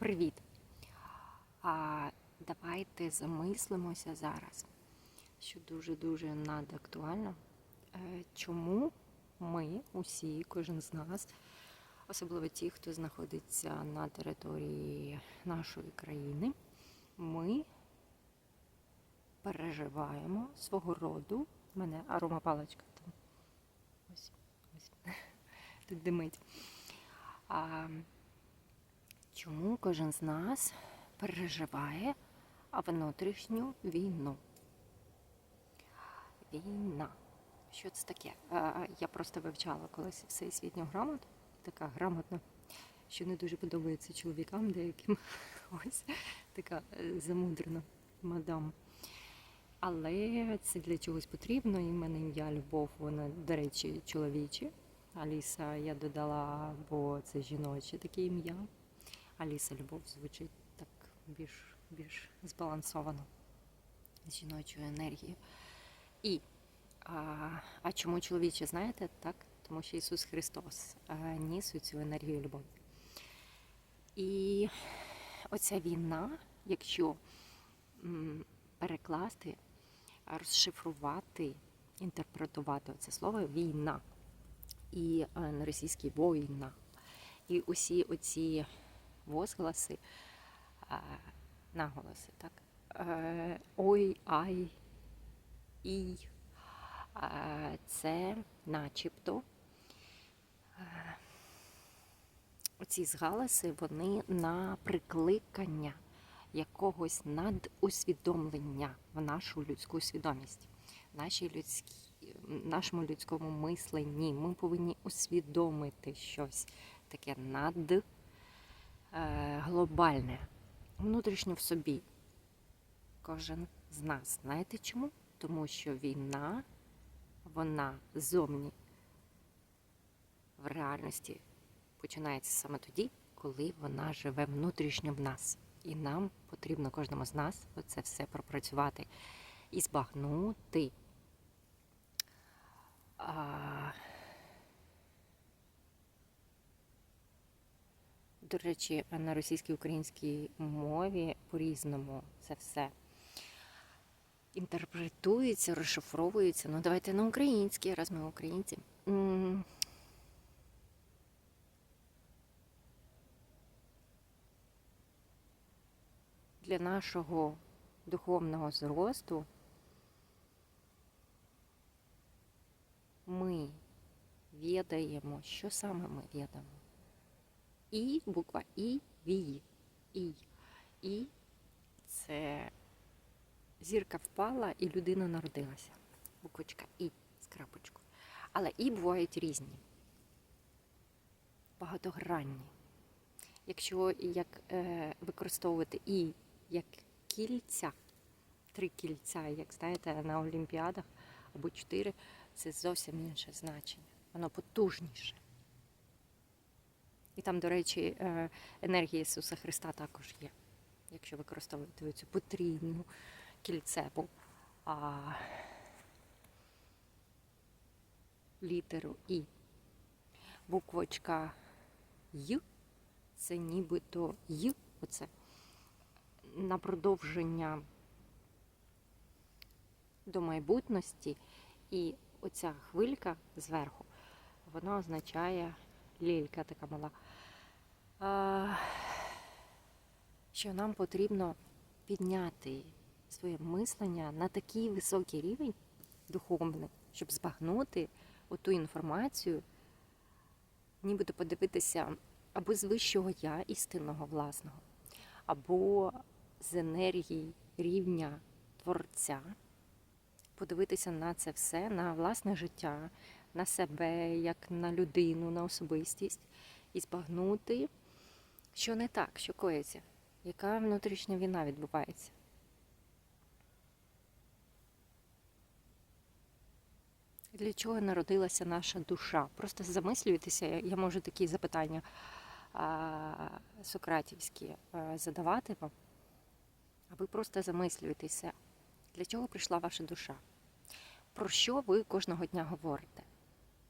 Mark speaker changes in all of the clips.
Speaker 1: Привіт! А давайте замислимося зараз, що дуже-дуже надактуально. Е, Чому ми усі, кожен з нас, особливо ті, хто знаходиться на території нашої країни, ми переживаємо свого роду. У мене аромапаличка там. Ось, ось. Тут димить. А, чому кожен з нас переживає внутрішню війну? Війна. Що це таке? Я просто вивчала колись всесвітню грамоту, така грамотна, що не дуже подобається чоловікам деяким. Ось така е, замудрена мадам. Але це для чогось потрібно. І в мене ім'я Любов, воно, до речі, чоловіче. Аліса я додала, бо це жіноче таке ім'я. Аліса Любов звучить так більш, більш збалансовано з жіночою енергією. І а, а чому чоловіче, знаєте, так? Тому що Ісус Христос ніс цю енергію любові. І оця війна, якщо перекласти, розшифрувати, інтерпретувати це слово війна і е, на російській воїна. І усі оці возгласи, наголоси, так? Е, Ой, ай, і це начебто е, оці згаласи, вони на прикликання якогось надусвідомлення в нашу людську свідомість, нашій людській нашому людському мисленні. Ми повинні усвідомити щось таке над глобальне, внутрішньо в собі. Кожен з нас. Знаєте чому? Тому що війна, вона зовні в реальності починається саме тоді, коли вона живе внутрішньо в нас. І нам потрібно кожному з нас це все пропрацювати і збагнути. До речі, на російській українській мові по-різному це все інтерпретується, розшифровується. Ну, давайте на українській, раз ми українці. Для нашого духовного зросту ми відаємо, що саме ми відаємо. І буква І вій. І. І це зірка впала і людина народилася. Буквочка І з крапочкою. Але і бувають різні, багатогранні. Якщо як е, використовувати і як кільця, три кільця, як знаєте, на Олімпіадах або чотири, це зовсім інше значення. Воно потужніше. І там, до речі, е, енергія Ісуса Христа також є, якщо використовувати цю потрійну кільце, бо а, літеру І. Буквочка Й це нібито Й, оце на продовження до майбутності. І оця хвилька зверху, вона означає лілька така мала, що нам потрібно підняти своє мислення на такий високий рівень духовний, щоб збагнути оту інформацію, нібито подивитися або з вищого я істинного власного, або з енергії рівня Творця подивитися на це все, на власне життя, на себе, як на людину, на особистість, і збагнути, що не так, що коїться, яка внутрішня війна відбувається. Для чого народилася наша душа? Просто замислюйтеся, я можу такі запитання а, сократівські задавати вам, а ви просто замислюєтеся, для чого прийшла ваша душа? Про що ви кожного дня говорите?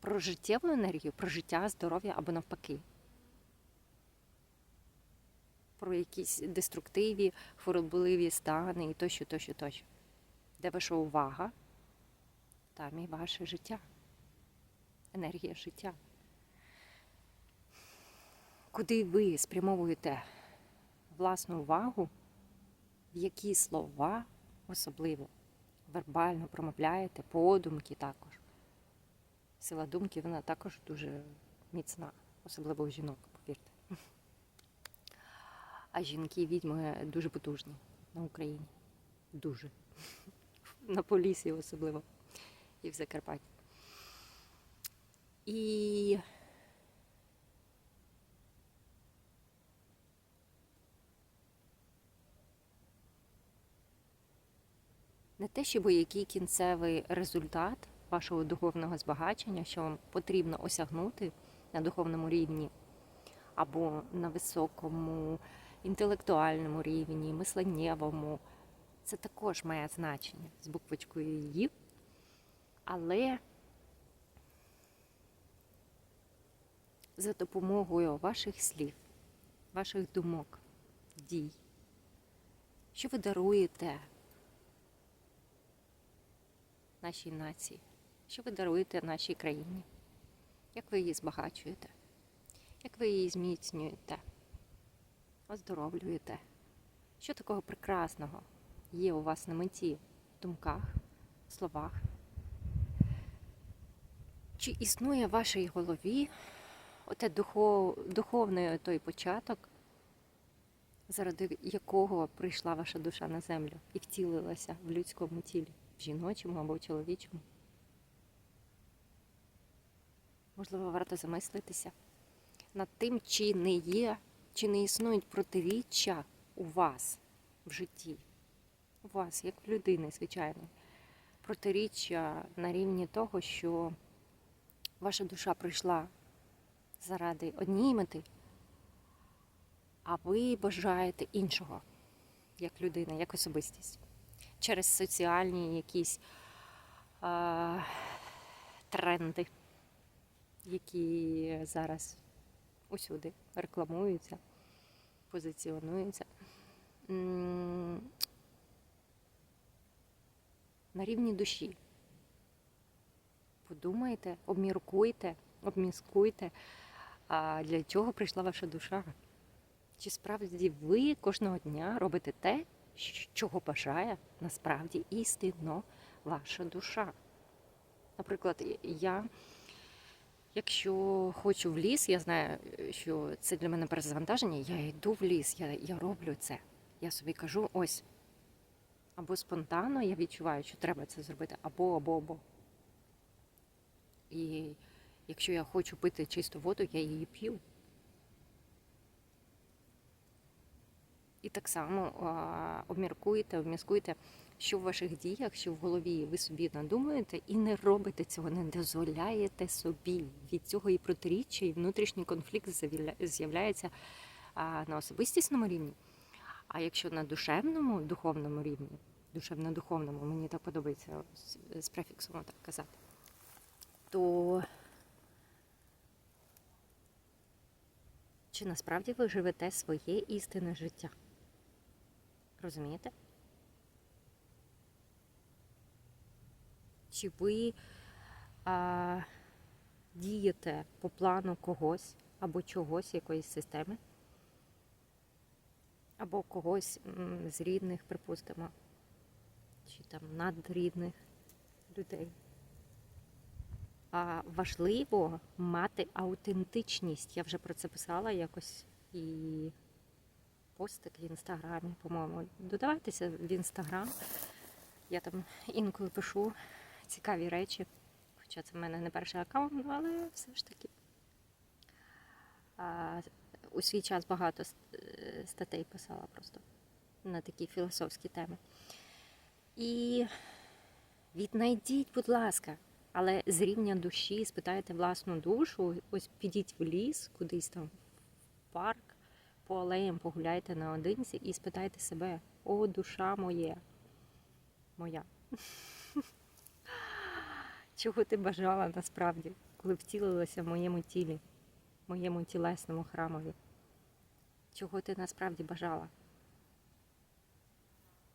Speaker 1: Про життєву енергію, про життя, здоров'я або навпаки. про якісь деструктиві, хворобливі стани і тощо, тощо, тощо. Де ваша увага, там і ваше життя, енергія життя. Куди ви спрямовуєте власну увагу, в які слова особливо вербально промовляєте, подумки також. Сила думки вона також дуже міцна, особливо у жінок, повірте. А жінки відьми дуже потужні на Україні. Дуже. На Полісі особливо. І в Закарпатті. І не те, щоб який кінцевий результат вашого духовного збагачення, що вам потрібно осягнути на духовному рівні, або на високому інтелектуальному рівні, мисленнєвому, це також має значення з буквочкою «Ї», але за допомогою ваших слів, ваших думок, дій, що ви даруєте нашій нації, що ви даруєте нашій країні, як ви її збагачуєте, як ви її зміцнюєте, оздоровлюєте. Що такого прекрасного є у вас на меті в думках, словах? Чи існує в вашій голові оте духов, духовний той початок, заради якого прийшла ваша душа на землю і втілилася в людському тілі, в жіночому або в чоловічому? Можливо, варто замислитися над тим, чи не є, чи не існують протиріччя у вас в житті, у вас, як в людини, звичайно, протиріччя на рівні того, що ваша душа прийшла заради однієї мети, а ви бажаєте іншого, як людина, як особистість, через соціальні якісь тренди, які зараз усюди рекламуються, позиціонуються. На рівні душі. Подумайте, обміркуйте, обміскуйте, а для чого прийшла ваша душа. Чи справді ви кожного дня робите те, чого бажає насправді істинно ваша душа? Наприклад, я, якщо хочу в ліс, я знаю, що це для мене перезавантаження, я йду в ліс, я, я роблю це. Я собі кажу, ось. Або спонтанно я відчуваю, що треба це зробити, або, або, або. І якщо я хочу пити чисту воду, я її п'ю. І так само обміркуєте, обміскуєте, що в ваших діях, що в голові ви собі надумаєте, і не робите цього, не дозволяєте собі. Від цього і протиріччя, і внутрішній конфлікт з'явля- з'являється на особистісному рівні. А якщо на душевному, духовному рівні, душевно-духовному, мені так подобається з префіксом так казати, то чи насправді ви живете своє істинне життя? Розумієте? Чи ви а, дієте по плану когось або чогось, якоїсь системи? Або когось з рідних, припустимо, чи там надрідних людей. А важливо мати аутентичність. Я вже про це писала якось і постик в інстаграмі, по-моєму. Додавайтеся в інстаграм. Я там інколи пишу цікаві речі. Хоча це в мене не перший аккаунт, але все ж таки. А, у свій час багато е, статей писала просто на такі філософські теми. І віднайдіть, будь ласка, але з рівня душі спитайте власну душу, ось підіть в ліс, кудись там в парк, по алеям погуляйте наодинці і спитайте себе, о, душа моє, моя. Чого ти бажала насправді, коли втілилася в моєму тілі, моєму тілесному храмові? чого ти насправді бажала.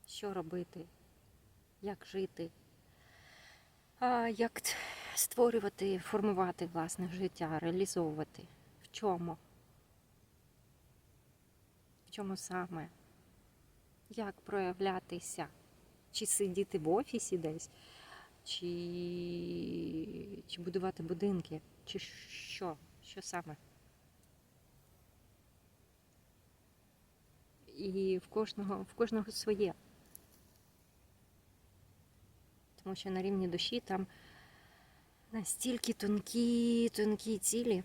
Speaker 1: Що робити, як жити, а, як створювати, формувати власне життя, реалізовувати. В чому? Чому саме? Як проявлятися? Чи сидіти в офісі десь, чи, чи будувати будинки, чи що? Що саме? І в кожного, в кожного своє. Тому що на рівні душі там настільки тонкі, тонкі цілі,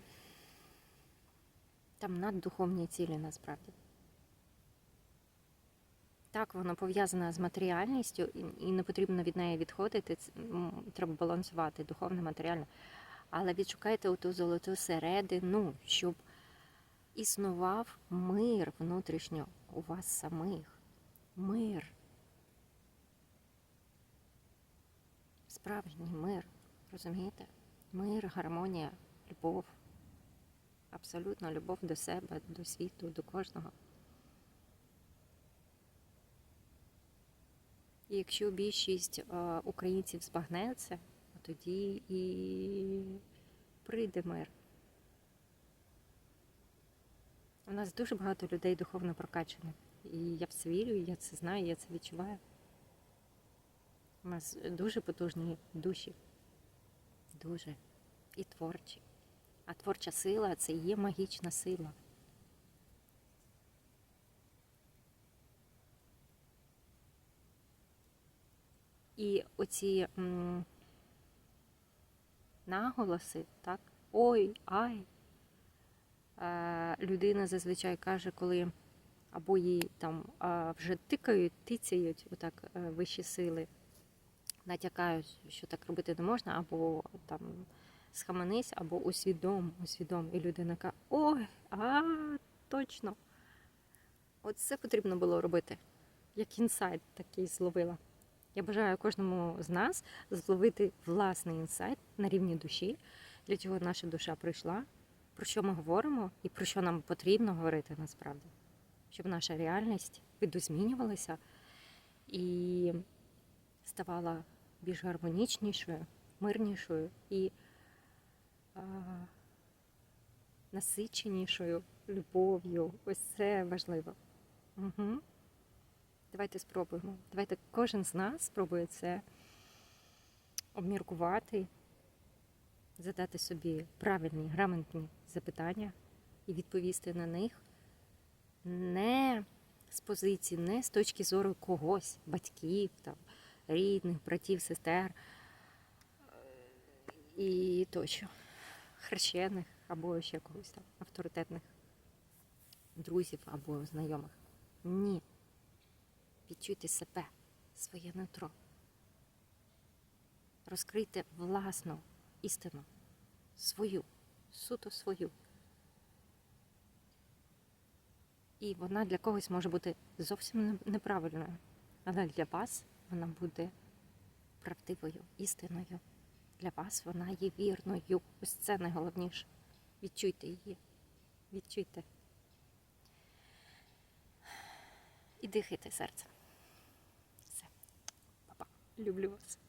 Speaker 1: там наддуховні цілі насправді. Так, воно пов'язане з матеріальністю, і, не потрібно від неї відходити. Треба балансувати духовне, матеріальне. Але відшукайте оту золоту середину, щоб існував мир внутрішньо у вас самих. Мир. Справжній мир. Розумієте? Мир, гармонія, любов. Абсолютно любов до себе, до світу, до кожного. І якщо більшість е, українців збагнеться, тоді і прийде мир. У нас дуже багато людей духовно прокачаних. І я в це вірю, я це знаю, я це відчуваю. У нас дуже потужні душі. Дуже. І творчі. А творча сила це є магічна сила. І оці м, наголоси, так, ой, ай. Е, людина зазвичай каже, коли або їй там е, вже тикають, тицяють отак е, вищі сили, натякають, що так робити не можна, або там схаменись, або усвідом, усвідом. І людина каже, ой, а, точно. Оце потрібно було робити. Як інсайт такий зловила. Я бажаю кожному з нас зловити власний інсайт на рівні душі, для чого наша душа прийшла, про що ми говоримо і про що нам потрібно говорити насправді, щоб наша реальність видозмінювалася і ставала більш гармонічнішою, мирнішою і а, насиченішою любов'ю. Ось це важливо. Угу. Давайте спробуємо. Давайте кожен з нас спробує це обміркувати, задати собі правильні, грамотні запитання і відповісти на них не з позиції, не з точки зору когось, батьків, там, рідних, братів, сестер і тощо, хрещених або ще когось там авторитетних друзів або знайомих. Ні. Відчуйте себе, своє нутро. Розкрийте власну істину, свою, суто свою. І вона для когось може бути зовсім неправильною, але для вас вона буде правдивою, істиною. Для вас вона є вірною. Ось це найголовніше. Відчуйте її. Відчуйте. І дихайте серцем. Люблю вас.